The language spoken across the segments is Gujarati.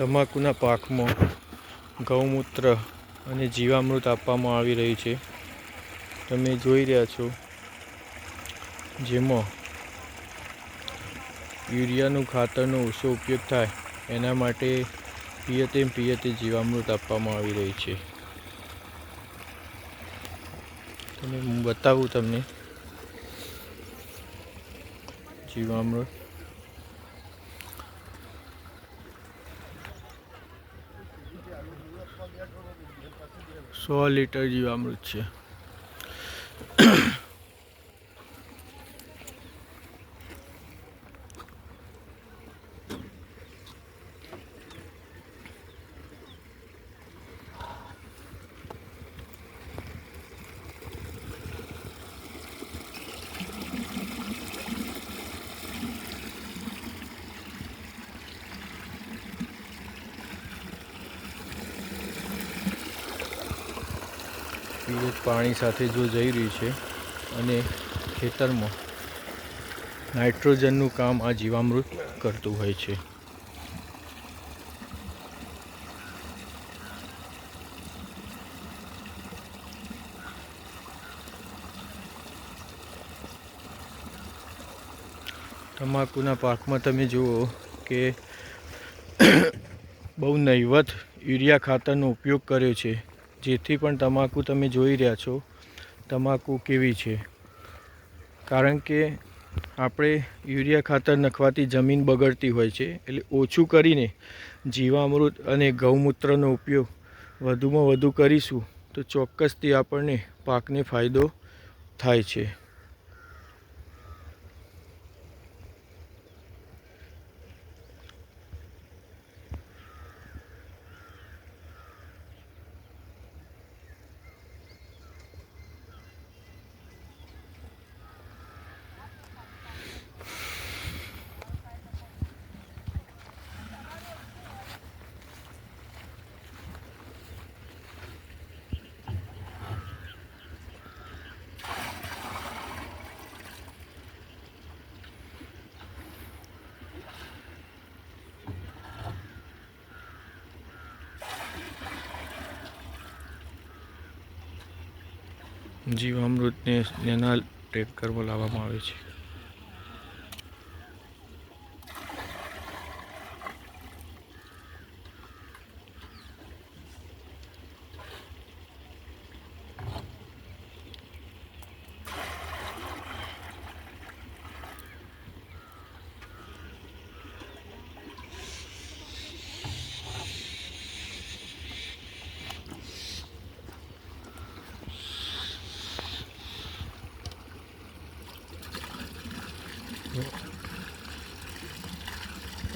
તમાકુના પાકમાં ગૌમૂત્ર અને જીવામૃત આપવામાં આવી રહ્યું છે. તમે જોઈ રહ્યા છો જેમાં યુરિયાનું ખાતરનો ઓછો ઉપયોગ થાય, એના માટે પિયતે પિયતે જીવામૃત આપવામાં આવી રહી છે. તમે બતાવું તમને. જીવામૃત સો લીટર જીવામૃત છે. પીએચ પાણી સાથે જો જઈ રહ્યું છે અને ખેતરમાં નાઇટ્રોજનનું કામ આ જીવામૃત કરતું હોય છે. તમાકુના પાકમાં તમે જુઓ કે બહુ નહીવત યુરિયા ખાતરનો ઉપયોગ કર્યો છે. જેથી પણ તમાકુ તમે જોઈ રહ્યા છો, તમાકુ કેવી છે. કારણ કે આપણે યુરિયા ખાતર નખવાથી જમીન બગડતી હોય છે, એટલે ઓછું કરીને જીવામૃત અને ગૌમૂત્રનો ઉપયોગ વધુમાં વધુ કરીશું, તો ચોક્કસથી આપણને પાકને ફાયદો થાય છે. જીવામૃતને એના ટેન્કરમાં લાવવામાં આવે છે.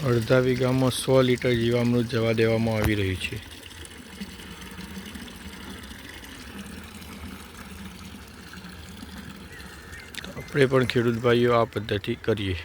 અડધા વીઘામાં સો લીટર જીવામૃત જવા દેવામાં આવી રહ્યું છે. આપણે પણ ખેડૂત ભાઈઓ આ પદ્ધતિ કરીએ.